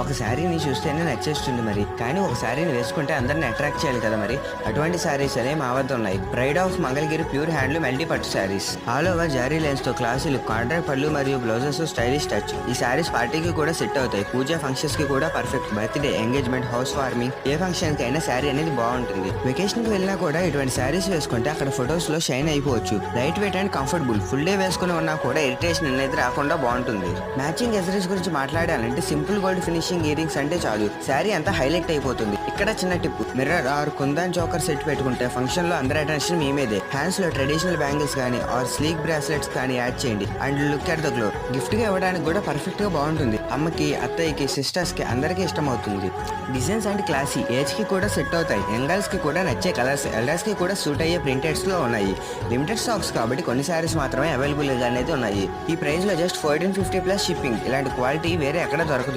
ఒక శారీని చూస్తేనే నచ్చేస్తుంది మరి. కానీ ఒక శారీని వేసుకుంటే అందరిని అట్రాక్ట్ చేయాలి కదా మరి. అటువంటి శారీస్ అనే మా వద్ద ఉన్నాయి. Pride of Mangalagiri pure handloom multi పట్టు శారీస్ ఆల్ ఓవర్ జారీ లైన్స్తో క్లాసులు కాంట్రాక్ట్ పళ్ళు మరియు బ్లౌజెస్ స్టైలిష్ టచ్ ఈ శారీస్ పార్టీకి కూడా సెట్ అవుతాయి. పూజ ఫంక్షన్స్కి కూడా perfect birthday engagement house warming ఏ ఫంక్షన్కి అయినా శారీ అనేది బాగుంటుంది. వెకేషన్కి వెళ్ళినా కూడా ఇటువంటి శారీస్ వేసుకుంటే అక్కడ ఫొటోస్లో షైన్ అయిపోవచ్చు. Light weight and comfortable full day వేసుకుని ఉన్నా కూడా ఇరిటేషన్ అనేది రాకుండా బాగుంటుంది. మ్యాచింగ్ ఎసరీస్ గురించి మాట్లాడాలంటే సింపుల్ గోల్డ్ ఫినిషింగ్ రింగ్స్ అంటే చాలు. శారీ అంతా హైలైట్ అయిపోతుంది. ఇక్కడ చిన్న tip mirror or kundan choker set పెట్టుకుంటే ఫంక్షన్లో అందరి అటెన్షన్ మేమేదే. హ్యాండ్స్లో ట్రెడిషనల్ బ్యాంగిల్స్ కానీ ఆర్ స్లీక్ బ్రాస్లెట్స్ కానీ యాడ్ చేయండి. And look at the glow. గిఫ్ట్గా ఇవ్వడానికి కూడా పర్ఫెక్ట్గా బాగుంటుంది. అమ్మకి అత్తయ్యకి సిస్టర్స్కి అందరికీ ఇష్టం అవుతుంది డిజైన్స్ అండ్ క్లాసీ. ఏజ్కి కూడా సెట్ అవుతాయి. యంగర్స్కి కూడా నచ్చే కలర్స్ ఎల్డర్స్కి కూడా సూట్ అయ్యే ప్రింటెడ్స్లో ఉన్నాయి. లిమిటెడ్ స్టాక్స్ కాబట్టి కొన్ని సారీస్ మాత్రమే అవైలబుల్గా అనేది ఉన్నాయి. ఈ ప్రైస్లో just fourteen fifty plus shipping. ఇలాంటి క్వాలిటీ వేరే ఎక్కడ దొరకదు.